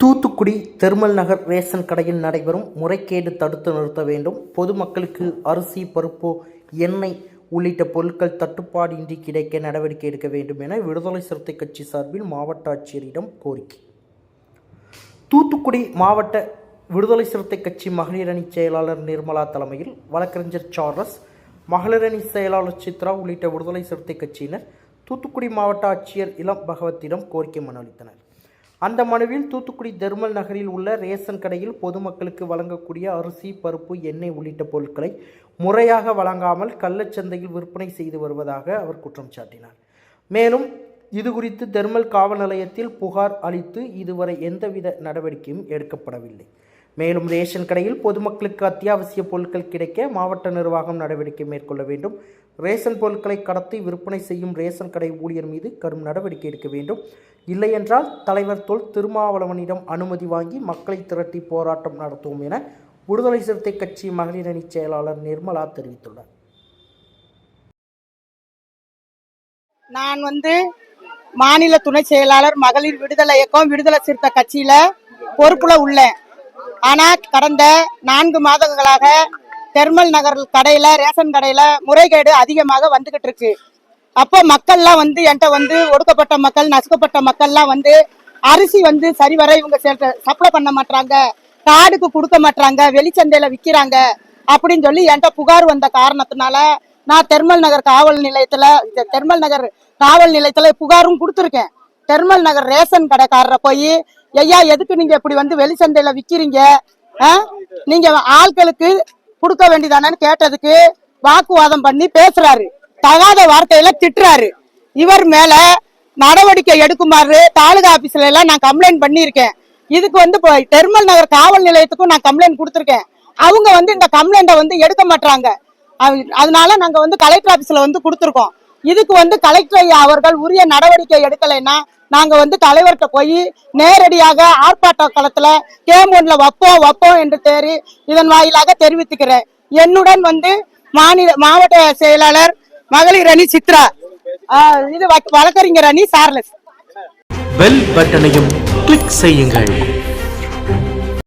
Thoothukudi thermal நகர் ration கடையில் நடைபெறும் முறைகேடு தடுத்து நிறுத்த வேண்டும். பொதுமக்களுக்கு அரிசி பருப்பு எண்ணெய் உள்ளிட்ட பொருட்கள் தட்டுப்பாடின்றி கிடைக்க நடவடிக்கை எடுக்க வேண்டும் என விடுதலை சிறுத்தை கட்சி சார்பில் மாவட்ட ஆட்சியரிடம் கோரிக்கை. தூத்துக்குடி மாவட்ட விடுதலை சிறுத்தை கட்சி மகளிர் அணி செயலாளர் நிர்மலா தலைமையில் வழக்கறிஞர் சார்லஸ் மகளிர் அணி செயலாளர் சித்ரா உள்ளிட்ட விடுதலை சிறுத்தை கட்சியினர் தூத்துக்குடி மாவட்ட ஆட்சியர் இளம் பகவத்திடம் கோரிக்கை மனு அளித்தனர். அந்த மனுவில் தூத்துக்குடி தெர்மல் நகரில் உள்ள ரேஷன் கடையில் பொதுமக்களுக்கு வழங்கக்கூடிய அரிசி பருப்பு எண்ணெய் உள்ளிட்ட பொருட்களை முறையாக வழங்காமல் கள்ளச்சந்தையில் விற்பனை செய்து வருவதாக அவர் குற்றம் சாட்டினார். மேலும் இது குறித்து தெர்மல் காவல் நிலையத்தில் புகார் அளித்து இதுவரை எந்தவித நடவடிக்கையும் எடுக்கப்படவில்லை. மேலும் ரேஷன் கடையில் பொதுமக்களுக்கு அத்தியாவசிய பொருட்கள் கிடைக்க மாவட்ட நிர்வாகம் நடவடிக்கை மேற்கொள்ள வேண்டும். ரேஷன் பொருட்களை கடத்தி விற்பனை செய்யும் ரேஷன் கடை ஊழியர் மீது கடும் நடவடிக்கை எடுக்க வேண்டும். இல்லையென்றால் தலைவர் தொல் திருமாவளவனிடம் அனுமதி வாங்கி மக்களை திரட்டி போராட்டம் நடத்துவோம் என விடுதலை சிறுத்தை கட்சி மகளிர் அணி செயலாளர் நிர்மலா தெரிவித்துள்ளார். நான் வந்து மாநில துணை செயலாளர் மகளிர் விடுதலை இயக்கம் விடுதலை சிறுத்தை கட்சியில பொறுப்புல உள்ளேன். ஆனா கடந்த நான்கு மாதங்களாக தெர்மல் நகர் கடையில ரேஷன் கடையில முறைகேடு அதிகமாக வந்துகிட்டு இருக்கு. அப்போ மக்கள்லாம் வந்து என்கிட்ட வந்து ஒடுக்கப்பட்ட மக்கள் நசுக்கப்பட்ட மக்கள்லாம் வந்து அரிசி வந்து சரிவர இவங்க சப்ளை பண்ண மாட்டாங்க காடுக்கு கொடுக்க மாட்டாங்க வெளிச்சந்தையில விக்கிறாங்க அப்படின்னு சொல்லி என்கிட்ட புகார் வந்த காரணத்தினால நான் தெர்மல் நகர் காவல் நிலையத்துல இந்த தெர்மல் நகர் காவல் நிலையத்துல புகாரும் கொடுத்துருக்கேன். தெர்மல் நகர் ரேஷன் கடைக்காரரை போய் ஐயா எதுக்கு நீங்க இப்படி வந்து வெளிச்சந்தையில விக்கிறீங்க? ஆ? நீங்க ஆட்களுக்கு கொடுக்க வேண்டியதானு கேட்டதுக்கு வாக்குவாதம் பண்ணி பேசுறாரு. தகாத வார்த்தையில திட்டுறாரு. இவர் மேல நடவடிக்கை எடுக்குமாறு தாலுகா ஆபீஸ்ல எல்லாம் நான் கம்ப்ளைண்ட் பண்ணியிருக்கேன். இதுக்கு வந்து இப்போ தெர்மல் நகர் காவல் நிலையத்துக்கும் நான் கம்ப்ளைண்ட் கொடுத்துருக்கேன். அவங்க வந்து இந்த கம்ப்ளைண்ட்டை வந்து எடுக்க மாட்டாங்க அதனால நாங்க வந்து கலெக்டர் ஆபீஸ்ல வந்து கொடுத்துருக்கோம். இதுக்கு வந்து கலெக்டர் ஐயா அவர்கள் உரிய நடவடிக்கை எடுக்கலைன்னா நாங்க வந்து தலைவர்கிட்ட போய் நேரடியாக ஆர்ப்பாட்ட களத்துல கேமூன்ல வைப்போம் வைப்போம் என்று தேறி இதன் வாயிலாக தெரிவித்துக்கிறேன். என்னுடன் வந்து மாநில மாவட்ட செயலாளர் மகளிர் அணி சித்ரா. ஆஹ் இது வழக்கறிஞர் அணி சார்லஸ். பெல் பட்டனையும் கிளிக் செய்யுங்கள்.